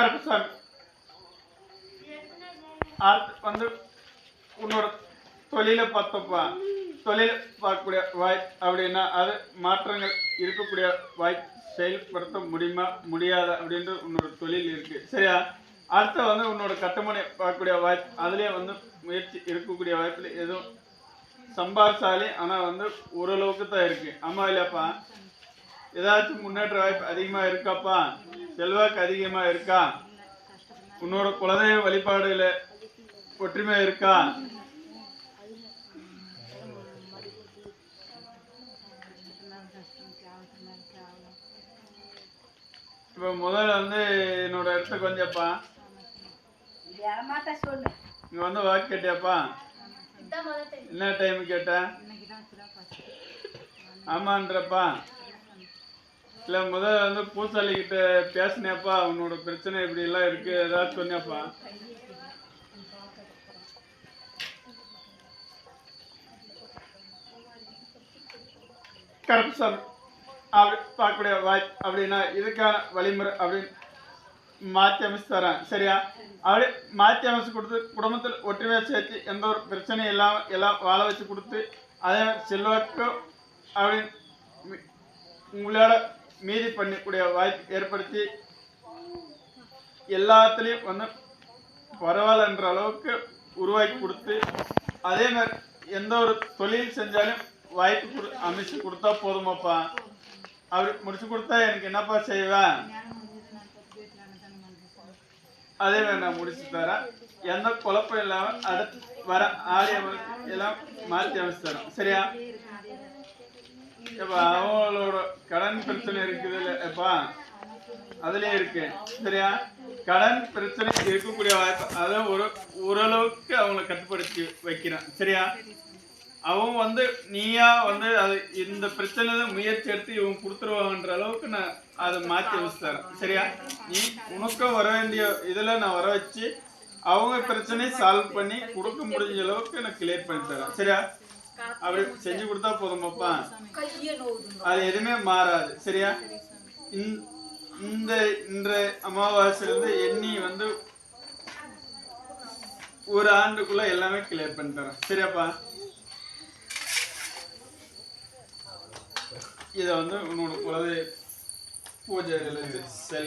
கருப்புசாமி அடுத்து வந்து உன்னோட தொழிலை பார்த்தப்பா. தொழில் பார்க்கக்கூடிய வாய் அப்படின்னா அது மாற்றங்கள் இருக்கக்கூடிய வாய் செயல்படுத்த முடியுமா முடியாது அப்படின்ற உன்னோட தொழில் இருக்கு. சரியா? அடுத்து வந்து உன்னோட கட்டுமனை பார்க்கக்கூடிய வாய்ப்பு அதுலேயே வந்து முயற்சி இருக்கக்கூடிய வாய்ப்பில் எதுவும் சம்பாரிச்சாலே ஆனால் வந்து ஓரளவுக்கு தான் இருக்கு. ஆமா இல்லையாப்பா? ஏதாச்சும் முன்னேற்ற வாய்ப்பு அதிகமாக இருக்காப்பா? செல்வாக்கு அதிகமாக இருக்கா? உன்னோட குலதெய்வ வழிபாடுல ஒற்றுமை இருக்கா? இப்போ முதல்ல வந்து என்னோட ஏமாத்த சொல்லு இங்க வந்து வாக்கு கேட்டியாப்பா? என்ன டைம் கேட்ட? ஆமான்றப்பா. இல்ல முதல்ல வந்து பூசாலி கிட்ட பேசினேப்பா உன்னோட பிரச்சனை இப்படி எல்லாம் இருக்கு ஏதாவது சொன்னியாப்பா. கரெக்ட் சார் அப்படி பார்க்கக்கூடிய வாய் அப்படின்னா இதுக்கான வழிமுறை அப்படின்னு மாற்றி அமைச்சு தரேன். சரியா? அப்படி மாற்றி அமைச்சு கொடுத்து குடும்பத்தில் ஒற்றுமையாக சேர்த்து எந்த ஒரு பிரச்சனையும் இல்லாமல் எல்லாம் வாழ வச்சு கொடுத்து அதே மாதிரி செல்வாக்கு அப்படின்னு உங்களோட மீதி பண்ணக்கூடிய வாய்ப்பு ஏற்படுத்தி எல்லாத்துலேயும் வந்து பரவாயில்லன்ற அளவுக்கு உருவாக்கி கொடுத்து அதே மாதிரி எந்த ஒரு தொழில் செஞ்சாலும் வாய்ப்பு கொடு அமைச்சு கொடுத்தா போதுமாப்பா. அப்படி முடிச்சு கொடுத்தா எனக்கு என்னப்பா செய்வேன்? அதே மாதிரி நான் முடிச்சு தரேன். எந்த குழப்பம் இல்லாமல் அடுத்து வர ஆடிய எல்லாம் மாற்றி அமைச்சு தரேன். சரியா? இப்ப அவங்களோட கடன் பிரச்சனை இருக்குது எப்பா? அதுலயே இருக்கு. சரியா? கடன் பிரச்சனை இருக்கக்கூடிய வாய்ப்பு அதை ஒரு ஓரளவுக்கு அவங்கள கட்டுப்படுத்தி வைக்கிறான். சரியா? அவன் வந்து நீயா வந்து அது இந்த பிரச்சனை முயற்சி எடுத்து இவன் கொடுத்துருவாங்கன்ற அளவுக்கு நான் அதை மாற்றி வச்சு தரேன் சரியா? நீ உனக்கும் வர வேண்டிய இதில் நான் வர வச்சு அவங்க பிரச்சனையை சால்வ் பண்ணி கொடுக்க முடிஞ்ச அளவுக்கு நான் கிளியர் பண்ணி தரேன் சரியா? அப்படி செஞ்சு கொடுத்தா போதுமாப்பா அது எதுவுமே மாறாது சரியா? இந்த- இந்த இந்த அமாவாசையிலிருந்து எண்ணி வந்து ஒரு ஆண்டுக்குள்ள எல்லாமே கிளியர் பண்ணி தரேன். சரியாப்பா? இதை வந்து உன்னோட குலதெய்வ பூஜைகளை செல்